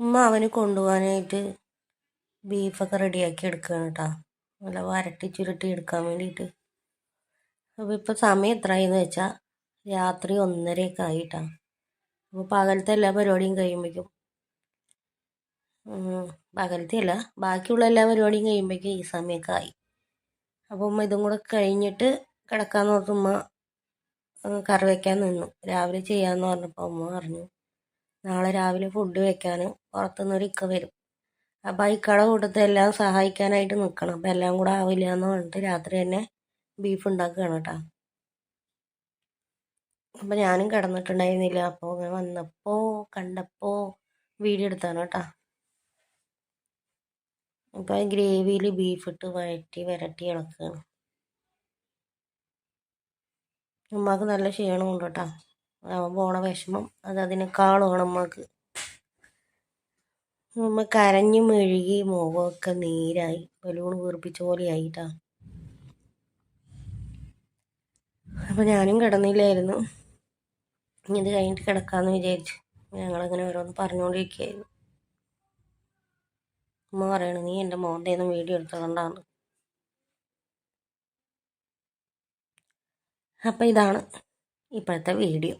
ഉമ്മ അവന് കൊണ്ടുപോകാനായിട്ട് ബീഫൊക്കെ റെഡിയാക്കി എടുക്കുകയാണ് കേട്ടോ. നല്ല വരട്ടി ചുരുട്ടി എടുക്കാൻ വേണ്ടിയിട്ട്. അപ്പോൾ ഇപ്പോൾ സമയം എത്രയെന്ന് വെച്ചാൽ രാത്രി ഒന്നരയൊക്കെ ആയിട്ടാണ് അപ്പോൾ പകലത്തെ എല്ലാ പരിപാടിയും കഴിയുമ്പോഴേക്കും പകലത്തെ അല്ല ബാക്കിയുള്ള എല്ലാ പരിപാടിയും കഴിയുമ്പോഴേക്കും ഈ സമയമൊക്കെ ആയി. അപ്പോൾ ഉമ്മ ഇതും കൂടെ കഴിഞ്ഞിട്ട് കിടക്കാമെന്ന് ഓർത്ത് ഉമ്മ കറി വയ്ക്കാൻ നിന്നു. രാവിലെ ചെയ്യാമെന്ന് പറഞ്ഞപ്പോൾ ഉമ്മ പറഞ്ഞു നാളെ രാവിലെ ഫുഡ് വെക്കാൻ പുറത്തുനിന്നൊരു ഇക്ക വരും. അപ്പം ആ ഇക്കയുടെ കൂട്ടത്തിൽ എല്ലാം സഹായിക്കാനായിട്ട് നിൽക്കണം അപ്പം എല്ലാം കൂടെ ആവില്ല എന്ന് പറഞ്ഞിട്ട് രാത്രി തന്നെ ബീഫ് ഉണ്ടാക്കുകയാണ് കേട്ടോ. അപ്പം ഞാനും കിടന്നിട്ടുണ്ടായിരുന്നില്ല. അപ്പോൾ അങ്ങനെ വന്നപ്പോൾ കണ്ടപ്പോൾ വീഡിയോ എടുത്താണ് കേട്ടോ. അപ്പോൾ ഗ്രേവിയിൽ ബീഫ് ഇട്ട് വഴറ്റി വരട്ടി ഇളക്കുകയാണ്. ഉമ്മാക്ക് നല്ല ക്ഷീണമുണ്ട് കേട്ടോ. പോണ വിഷമം. അത് അതിനേക്കാളുമാണ് നമ്മൾക്ക് നമ്മൾ കരഞ്ഞു മെഴുകി മുഖമൊക്കെ നീരായി. ബലൂൺ വീർപ്പിച്ച പോലെ ആയിട്ടാ. അപ്പം ഞാനും കിടന്നില്ലായിരുന്നു. ഇനി ഇത് കഴിഞ്ഞിട്ട് കിടക്കാമെന്ന് വിചാരിച്ചു. ഞങ്ങളങ്ങനെ ഓരോന്ന് പറഞ്ഞുകൊണ്ടിരിക്കുകയായിരുന്നു അമ്മ പറയണു നീ എന്റെ മോന്റെ ഒന്നും വീഡിയോ എടുത്തുകൊണ്ടാണ് അപ്പം ഇതാണ് ഇപ്പോഴത്തെ വീഡിയോ.